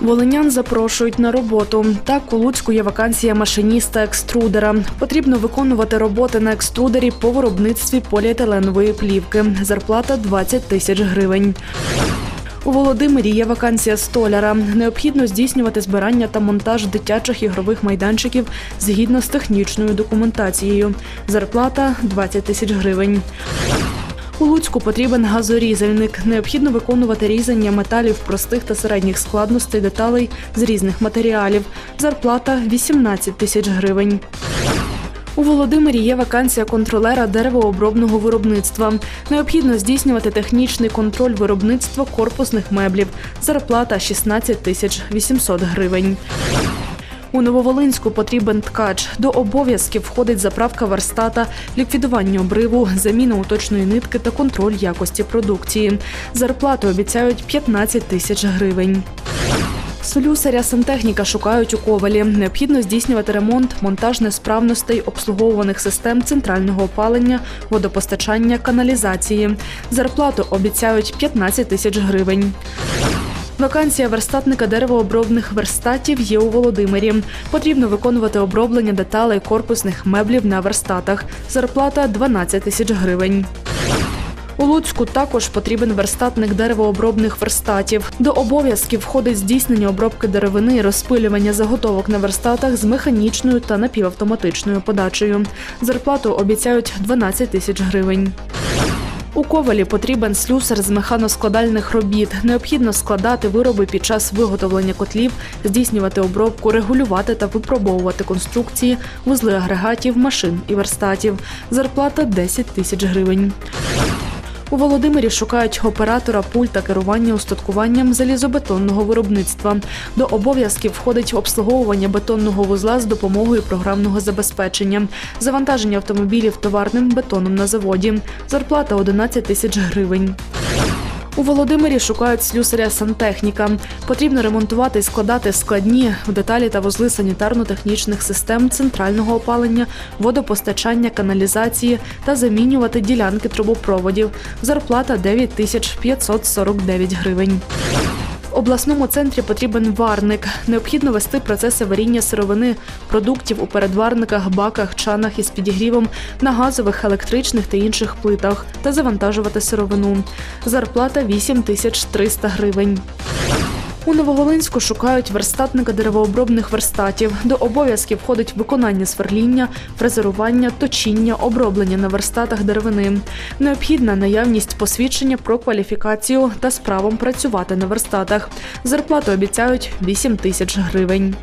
Волинян запрошують на роботу. Так, у Луцьку є вакансія машиніста екструдера. Потрібно виконувати роботи на екструдері по виробництві поліетиленової плівки. Зарплата 20 тисяч гривень. У Володимирі є вакансія столяра. Необхідно здійснювати збирання та монтаж дитячих ігрових майданчиків згідно з технічною документацією. Зарплата 20 тисяч гривень. У Луцьку потрібен газорізальник. Необхідно виконувати різання металів простих та середніх складностей деталей з різних матеріалів. Зарплата 18 тисяч гривень. У Володимирі є вакансія контролера деревообробного виробництва. Необхідно здійснювати технічний контроль виробництва корпусних меблів. Зарплата 16 тисяч 800 гривень. У Нововолинську потрібен ткач. До обов'язків входить заправка верстата, ліквідування обриву, заміна уточної нитки та контроль якості продукції. Зарплату обіцяють 15 тисяч гривень. Слюсаря сантехніка шукають у ковалі. Необхідно здійснювати ремонт, монтаж несправностей обслуговуваних систем центрального опалення, водопостачання, каналізації. Зарплату обіцяють 15 тисяч гривень. Вакансія верстатника деревообробних верстатів є у Володимирі. Потрібно виконувати оброблення деталей корпусних меблів на верстатах. Зарплата 12 тисяч гривень. У Луцьку також потрібен верстатник деревообробних верстатів. До обов'язків входить здійснення обробки деревини і розпилювання заготовок на верстатах з механічною та напівавтоматичною подачею. Зарплату обіцяють 12 тисяч гривень. У ковалі потрібен слюсар з механоскладальних робіт. Необхідно складати вироби під час виготовлення котлів, здійснювати обробку, регулювати та випробовувати конструкції, вузли агрегатів, машин і верстатів. Зарплата 10 тисяч гривень. У Володимирі шукають оператора пульта керування устаткуванням залізобетонного виробництва. До обов'язків входить обслуговування бетонного вузла з допомогою програмного забезпечення, завантаження автомобілів товарним бетоном на заводі. Зарплата 11 тисяч гривень. У Володимирі шукають слюсаря сантехніка. Потрібно ремонтувати і складати складні в деталі та вузли санітарно-технічних систем центрального опалення, водопостачання, каналізації та замінювати ділянки трубопроводів. Зарплата 9 тисяч 549 гривень. Обласному центрі потрібен варник. Необхідно вести процеси варіння сировини, продуктів у передварниках, баках, чанах із підігрівом на газових, електричних та інших плитах та завантажувати сировину. Зарплата 8 тисяч 300 гривень. У Нововолинську шукають верстатника деревообробних верстатів. До обов'язків входить виконання сверління, фрезерування, точіння, оброблення на верстатах деревини. Необхідна наявність посвідчення про кваліфікацію та з правом працювати на верстатах. Зарплату обіцяють 8 тисяч гривень.